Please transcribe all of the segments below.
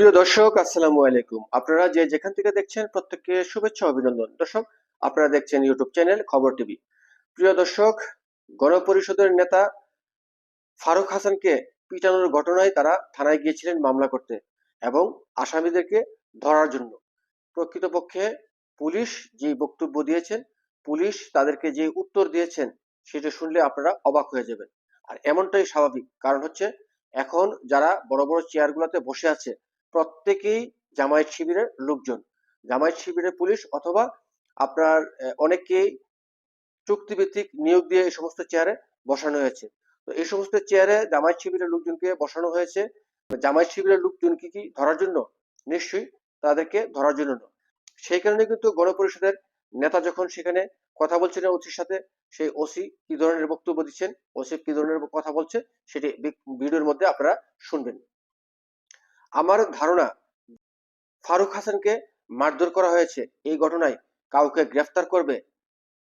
প্রিয় দর্শক, আসসালামু আলাইকুম। আপনারা যে যেখান থেকে দেখছেন, প্রত্যেককে শুভেচ্ছা অভিনন্দন। দর্শক, আপনারা দেখছেন ইউটিউব চ্যানেল খবর টিভি। প্রিয় দর্শক, গণপরিষদের নেতা ফারুক হাসানকে পিটানোর ঘটনায় তারা থানায় গিয়েছিলেন মামলা করতে এবং আসামিদেরকে ধরার জন্য। প্রকৃতপক্ষে পুলিশ যে বক্তব্য দিয়েছেন, পুলিশ তাদেরকে যে উত্তর দিয়েছেন, সেটা শুনলে আপনারা অবাক হয়ে যাবেন। আর এমনটাই স্বাভাবিক। কারণ হচ্ছে, এখন যারা বড় বড় চেয়ারগুলোতে বসে আছে প্রত্যেকেই জামায়াত শিবিরের লোকজন। জামায়াত শিবিরের পুলিশ অথবা আপনার অনেকেই চুক্তিভিত্তিক নিয়োগ দিয়ে এই সমস্ত চেয়ারে বসানো হয়েছে। তো এই সমস্ত চেয়ারে জামায়াত শিবিরের লোকজনকে বসানো হয়েছে। জামায়াত শিবিরের লোকজনকে কি ধরার জন্য? নিশ্চয়ই তাদেরকে ধরার জন্য না সেই কারণে কিন্তু গণপরিষদের নেতা যখন সেখানে কথা বলছিলেন ওসির সাথে, সেই ওসি কি ধরনের বক্তব্য দিচ্ছেন, ওসি কি ধরনের কথা বলছে, সেটি ভিডিওর মধ্যে আপনারা শুনবেন। আমার ধারণা ফারুক হাসানকে মারধর করা হয়েছে। এই ঘটনায় কাউকে গ্রেফতার করবে?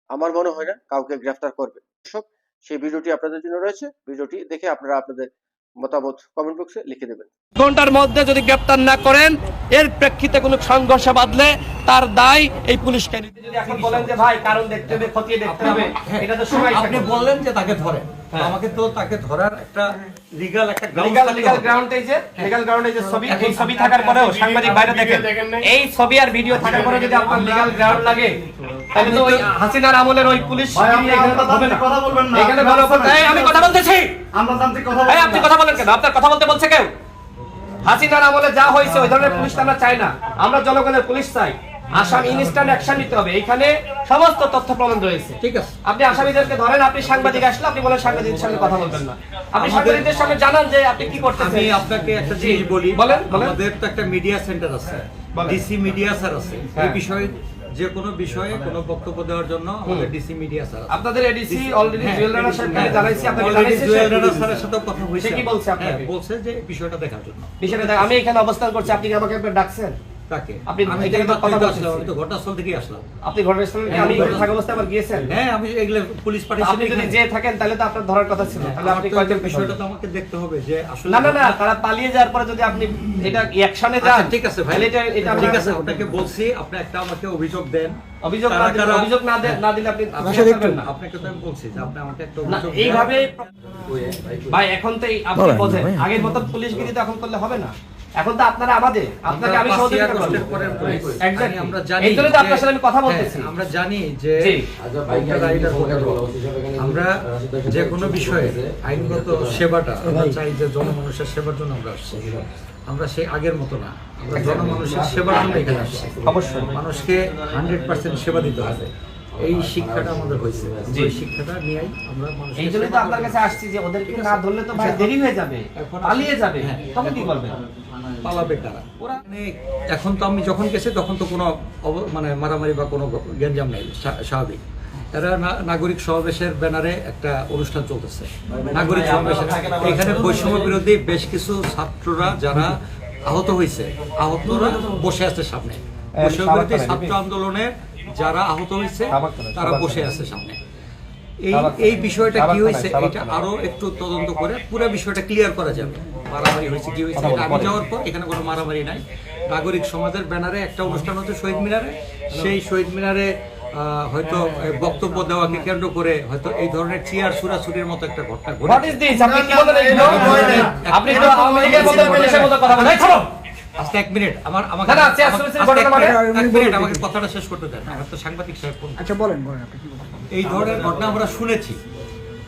আমার মনে হয় না কাউকে গ্রেফতার করবে। সেই ভিডিওটি আপনাদের জন্য রয়েছে। ভিডিওটি দেখে আপনারা আপনাদের মতামত কমেন্ট বক্সে লিখে দেবেন। ঘণ্টার মধ্যে যদি গ্রেফতার না করেন, এর প্রেক্ষিতে কোনো সংঘর্ষে বাঁধলে তার দায় এই পুলিশকে। নিতে যদি এখন বলেন যে ভাই কারণ দেখতে হবে খতিয়ে দেখতে হবে এটা তো সময় আপনি বললেন যে তাকে ধরেন। আমাকে তো তাকে ধরার একটা লিগাল একটা grounds লিগাল থাকতে লিগাল হবে। গ্রাউন্ড এই যে লিগাল গ্রাউন্ড যে ছবি এই ছবি থাকার পরেও সাংবাদিক বাইরে দেখেন। এই ছবি আর ভিডিও থাকার পরে যদি আপনার লিগাল গ্রাউন্ড লাগে তাহলে তো ওই হাসিনার আমলের ওই পুলিশ এখানে তো হবে না। কথা বলবেন না। এখানে গণপ্রজাতন্ত্র- আমি কথা বলতেছি। আমরা তান্ত্রিক কথা এই আপনি কথা বলেন কেন? আপনার কথা বলতে বলছে কেউ? হাসিনার আমলে যা হয়েছে ওই ধরনের পুলিশ আমরা চাই না। আমরা জনগণের পুলিশ চাই। আসামি ইনস্ট্যান্ট অ্যাকশন নিতে হবে। এখানে সমস্ত তথ্য প্রমাণ রয়েছে। ঠিক আছে। আপনি আসামিদেরকে ধরেন আপনি সাংবাদিক আসলে আপনি বলেন সাংবাদিকের সঙ্গে কথা বলবেন না। আপনি সাংবাদিকদের সঙ্গে জানান যে আপনি কি করতেছেন। আমি আপনাকে একটা জিনিস বলি। বলেন। আমাদের তো একটা মিডিয়া সেন্টার আছে। ডিসি মিডিয়া স্যার আছে। এই হ্যাঁ। বিষয়ে যে কোনো বিষয়ে কোনো বক্তব্য দেওয়ার জন্য আমাদের ডিসি মিডিয়া স্যার আপনাদের এডিসি অলরেডি জুয়েল রানা সাহেবকে জানাইছি আপনাকে জানাইছি জুয়েল রানা স্যারের সাথেও কথা হয়েছে কি বলছে আপনাকে? হ্যাঁ, বলছে যে বিষয়টা দেখার জন্য। বিষয়টা আমি এখানে অবস্থান করছি আপনি কি আমাকে একবার ডাকছেন? তাকে আপনি আমি তো ঘটনাস্থল থেকে আসলাম। আপনি ঘটনাস্থলে কি আমি থাকা অবস্থায় আবার গিয়েছেন? হ্যাঁ আমি এগুলো পুলিশ পাঠিয়েছি আপনি যদি যে থাকেন তাহলে তো আপনার ধরার কথা ছিল। তাহলে আপনি কয়জন বিষয়টা তো আমাকে দেখতে হবে যে আসলে না না না তারা পালিয়ে যাওয়ার পরে যদি আপনি এটা অ্যাকশনে যান আচ্ছা, ঠিক আছে ভাই। এটা এটা ঠিক আছে ওটাকে বলছি আপনি একটা আমাকে অভিযোগ দেন। অভিযোগ না দিলে অভিযোগ না দে- না দিলে আপনি আপনাকে জিজ্ঞাসা করবেন না আপনাকে তো আমি বলছি যে আপনি আমাকে একটা অভিযোগ এইভাবে ভাই এখন তো আপনি বোঝেন আগের মতো পুলিশগিরি তো এখন করলে হবে না। এখন তো আপনারা আমাদের আপনাকে আমি সহযোগিতা করব. আমরা জানি এই তো আপনার সাথে আমি কথা হ্যাঁ, বলতেছি। আমরা জানি যে পারব। আমরা যে কোনো বিষয়ে আইনগত সেবাটা আমরা চাই যে জনমানুষের সেবার জন্য আমরা আসছি। আমরা সেই আগের মতো না। আমরা জনমানুষের সেবার জন্য এখানে আসছি। অবশ্যই। মানুষকে হান্ড্রেড পার্সেন্ট সেবা দিতে হবে। এই শিক্ষাটা আমাদের হয়েছে। এই শিক্ষাটা নিয়েই আমরা এই জন্যই তো আপনার কাছে আসছি যে ওদেরকে না ধরলে তো ভাই দেরি হয়ে যাবে পালিয়ে যাবে। হ্যাঁ। তখন কি করবেন পালাবে কারা? ওরা মানে এখন তো আমি যখন গেছি তখন তো কোনো মানে মারামারি বা কোনো গ্যাঞ্জাম নেই স্বাভাবিক। এরা নাগরিক সমাবেশের ব্যানারে একটা অনুষ্ঠান চলতেছে। নাগরিক সমাবেশের এখানে বৈষম্য বিরোধী বেশ কিছু ছাত্ররা যারা আহত হয়েছে। আহতরা বসে আছে সামনে। বৈষম্য বিরোধী ছাত্র আন্দোলনে যারা আহত হয়েছে তারা বসে আছে সামনে। এই এই বিষয়টা কি হয়েছে এটা আরও একটু তদন্ত করে পুরো বিষয়টা ক্লিয়ার করা যাবে। মারামারি হয়েছে কি হয়েছে এটা আমি যাওয়ার পর এখানে কোনো মারামারি নাই। নাগরিক সমাজের ব্যানারে একটা অনুষ্ঠান হচ্ছে শহীদ মিনারে। সেই শহীদ মিনারে আহ, হয়তো বক্তব্য দেওয়াকে কেন্দ্র করে হয়তো এই ধরনের চিয়ার সুরাসুরির মতো একটা ঘটনা ঘটে আপনি আজকে এক মিনিট। আমার আমাকে না, না, চেয়ার আমাকে- এক মানে? মিনিট, আমাকে কথাটা শেষ করতে দেন। আমার তো সাংবাদিক সাহেব আচ্ছা বলেন বলেন আপনি এই ধরনের ঘটনা আমরা শুনেছি।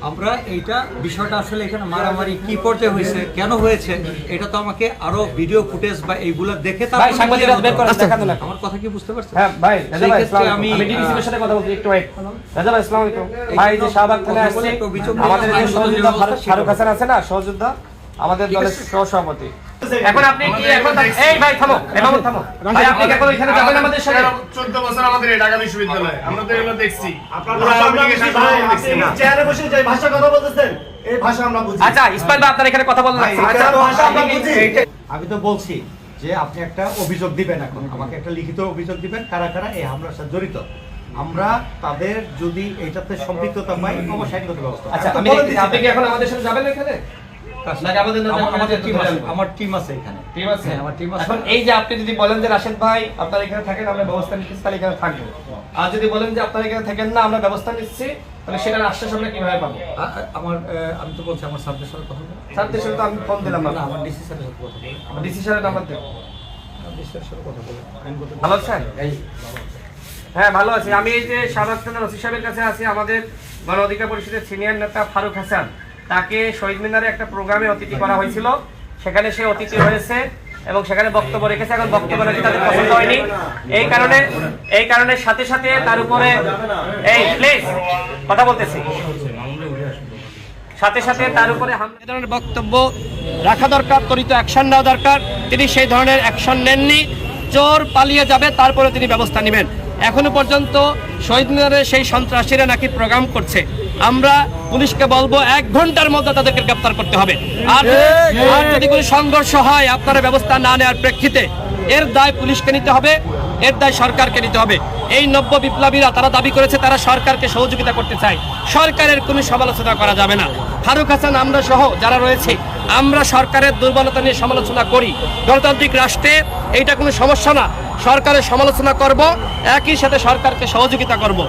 আমরা এইটা বিষয়টা আসলে এখানে মারামারি কি পর্যায়ে হয়েছে কেন হয়েছে এটা তো আমাকে আরও ভিডিও ফুটেজ বা এইগুলা দেখে ভাই, সাংবাদিকরা বের দেখান না। আমার কথা কি বুঝতে পারছেন? হ্যাঁ ভাই রাজা ভাই আসসালামু আমি, ডিবিসি সাথে কথা বলছি একটু ওয়েট রাজা ভাই আসসালামু আলাইকুম। ভাই যে শাহবাগ কথা আসছে আমাদের যে সহযোদ্ধা ফারুক- হাসান আছে না সহযোদ্ধা? আমাদের দলের। সহসভাপতি। এখন আপনি কি এখন এই ভাই থামো। থামো। ভাই আপনি এখন এখানে যাবেন আমাদের সাথে? চোদ্দ বছর আমাদের এই ঢাকা বিশ্ববিদ্যালয়ে। আমরা তো এগুলো দেখছি। আপনার। চেয়ারে বসে যে ভাষা কথা বলতেছেন এই ভাষা আমরা বুঝি। আচ্ছা ইসমাইল ভাই আপনার এখানে কথা বলেন। আচ্ছা ভাষা আমরা বুঝি। আমি তো বলছি যে আপনি একটা অভিযোগ দিবেন এখন। আমাকে একটা লিখিত অভিযোগ দিবেন কারা কারা এই হামলার সাথে জড়িত। আমরা তাদের যদি এটাতে সম্পৃক্ততা পাই অবশ্যই ব্যবস্থা। আচ্ছা দিচ্ছি। আপনি কি এখন আমাদের সাথে যাবেন এখানে? আমার- টিম আছে। আনব? টিম আছে এখানে। ঠিক আছে? হ্যাঁ, আমার টিম আছে। এখন এই যে আপনি যদি বলেন যে রাশেদ ভাই আপনার এখানে থাকেন আমরা ব্যবস্থা নিচ্ছি তাহলে এখানে থাকব। আর যদি বলেন যে আপনার এখানে থাকেন না আমরা ব্যবস্থা নিচ্ছি তাহলে সেটার আশ্বাস আমরা কীভাবে পাবো? আমার আমি তো বলছি আমার সাবজেক্ট সাথে কথা বলব। সাথে তো আমি ফোন দিলাম না। আমার ডিসি স্যারের সাথে কথা আমার ডিসি স্যারের নাম্বার দেবো ভালো আছেন? হ্যাঁ ভালো আছি। আমি এই যে সাদাত খানের ওসি সাহেবের কাছে আছি। আমাদের গণ অধিকার পরিষদের সিনিয়র নেতা ফারুক হাসান। তাকে শহীদ মিনারে একটা প্রোগ্রামে অতিথি করা হয়েছিল। সেখানে সে অতিথি হয়েছে এবং সেখানে বক্তব্য রেখেছে। এখন বক্তব্য রেখে তাদের পছন্দ হয়নি। এই কারণে এই কারণে সাথে সাথে তার উপরে এই প্লিজ কথা বলতেছি। সাথে সাথে তার উপরে হামলা- ধরনের বক্তব্য রাখা দরকার, ত্বরিত অ্যাকশন নেওয়া দরকার। তিনি সেই ধরনের অ্যাকশন নেননি। চোর পালিয়ে যাবে, তারপরে তিনি ব্যবস্থা নেবেন। এখনও পর্যন্ত শহীদ মিনারে সেই সন্ত্রাসীরা নাকি প্রোগ্রাম করছে। আমরা পুলিশকে বলব এক ঘণ্টার মধ্যে তাদেরকে গ্রেপ্তার করতে হবে। আর আর যদি কোনো সংঘর্ষ হয় আপনারা ব্যবস্থা না নেওয়ার প্রেক্ষিতে এর দায় পুলিশকে নিতে হবে এর দায় সরকারকে নিতে হবে। এই নব্য বিপ্লবীরা তারা দাবি করেছে তারা সরকারকে সহযোগিতা করতে চায়। সরকারের কোনো সমালোচনা করা যাবে না। ফারুক হাসান আমরা সহ যারা রয়েছে আমরা সরকারের দুর্বলতা নিয়ে সমালোচনা করি। গণতান্ত্রিক রাষ্ট্রে এইটা কোনো সমস্যা না। সরকারের সমালোচনা করব একই সাথে সরকারকে সহযোগিতা করব।